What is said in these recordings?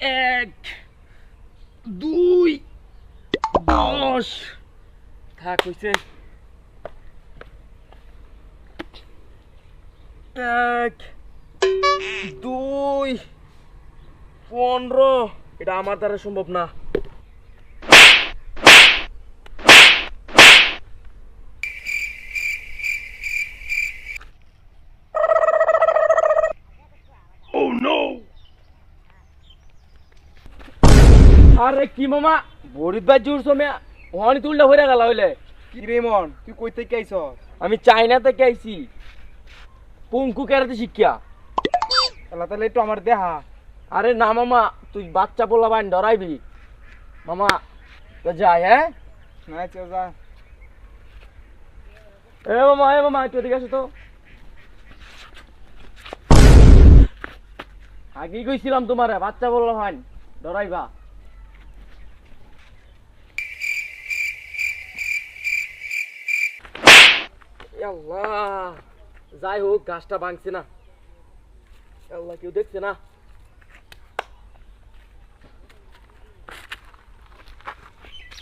এক দুই দশ এক দুই পনেরো এটা আমার দ্বারা সম্ভব না আরে কি মামা? বড়িত ভাই জোর সময় ওহানি তুলটা হয়ে গেল হইলে। কি রে মন তুই কই থেকে আইছ আমি চাইনা থেকে আইছি। পঙ্কু কেরাতে শিক্ষা। আল্লাহ তাহলে একটু আমার দেহা। আরে না মামা তুই বাচ্চা বলা বাইন ডরাইবি। মামা তো যাই হ্যাঁ? না চল যা। এ মামা এ মামা একটু এদিকে আসো তো। আগেই কইছিলাম তোমারে বাচ্চা বললাম হয় ডরাইবা এ আল্লাহ যাই হোক গাছটা ভাঙছে না। আল্লাহ কেউ দেখছে না?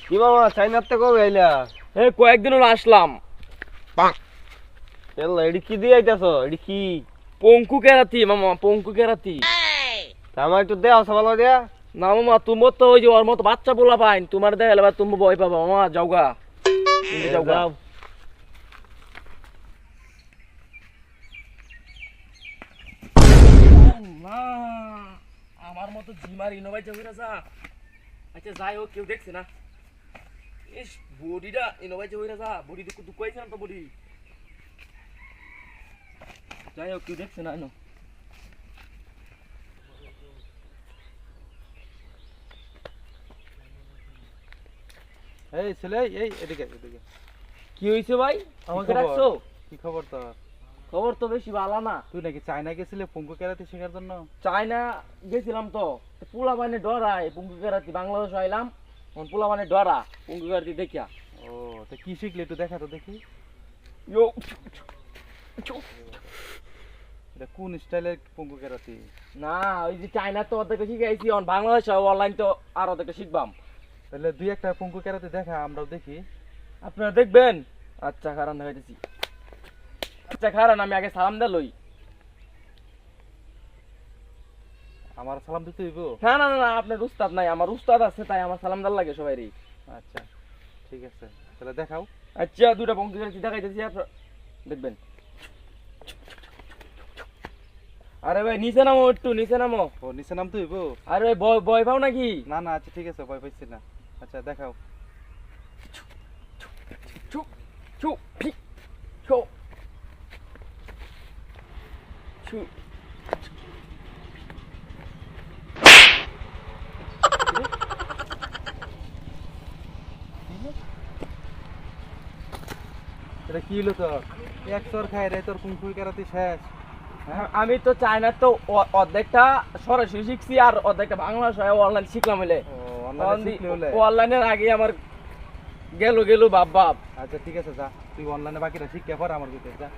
কি মামা চাইনার থেকে কবে আইলা? এ কয়েকদিন হলো আসলাম এল্লা এডি কি দিয়ে আইতাছ? এডি কি? পঙ্কু কেরাতি মামা পঙ্কু কেরাতি। আমার একটু দেও সবাল দিয়া। না মামা তোমার তো ওই যে ওর মতো বাচ্চা বলা পাইন। তোমার দেখালে তুমি ভয় পাবা। মামা যাওগা যাওগা মতো জিমার ইনোভাই চৌকিরা যা আচ্ছা যাই হোক কেউ দেখছে না। ইস বডিটা ইনোভাই চৌকিরা যা বডি দুঃখ দুঃখ হয়েছে না তো বডি? যাই হোক কেউ দেখছে না এনো। এই ছেলে এই এদিকে এদিকে। কি হয়েছে ভাই? আমাকে? ডাকছো? কি খবর তোর? খবর তো বেশি ভালো না। তুই নাকি চায়না গেছিলে পুঙ্কু কেরাতে শেখার জন্য? চায়না গেছিলাম তো পোলা মানে ডরায় পুঙ্কু কেরাতি বাংলাদেশ আইলাম পোলা মানে ডরা পুঙ্কু কেরাতি দেখিয়া। ও তো কি শিখলি একটু দেখা তো দেখি। ইয়ো। এটা কোন স্টাইলের পুঙ্কু কেরাতি? না ওই যে চায়না তো অর্ধেক শিখাইছি এখন বাংলাদেশ অনলাইন তো আর অর্ধেক শিখবাম। তাহলে দুই একটা পুঙ্কু কেরাতে দেখা আমরাও দেখি। আপনারা দেখবেন। আচ্ছা খারান দেখাইতেছি। আচ্ছা খারান আমি আগে সালাম দে লই আমার সালাম দিতে হইব না না না আপনার উস্তাদ নাই আমার উস্তাদ আছে তাই আমার সালাম দাল লাগে আচ্ছা ঠিক আছে তাহলে দেখাও আচ্ছা দুটা দেখাইতেছি আপনার দেখবেন আরে ভাই নিচে নামো একটু নিচে নামো ও নিচে নাম তো হইব আরে ভাই ভয় ভয় পাও নাকি না না আচ্ছা ঠিক আছে ভয় পাইছি না আচ্ছা দেখাও চু চু এটা কি হলো তোর? এক চর খাই রে তোর কেরাতি শেষ। হ্যাঁ? আমি তো চায়না তো অর্ধেকটা সরাসরি শিখছি আর অর্ধেকটা বাংলা সহ অনলাইন শিখলাম হলে অনলাইনের আগে আমার গেল গেল বাপ বাপ আচ্ছা ঠিক আছে যা। তুই অনলাইনে বাকিটা শিখতে পার আমার ভিতরে যা।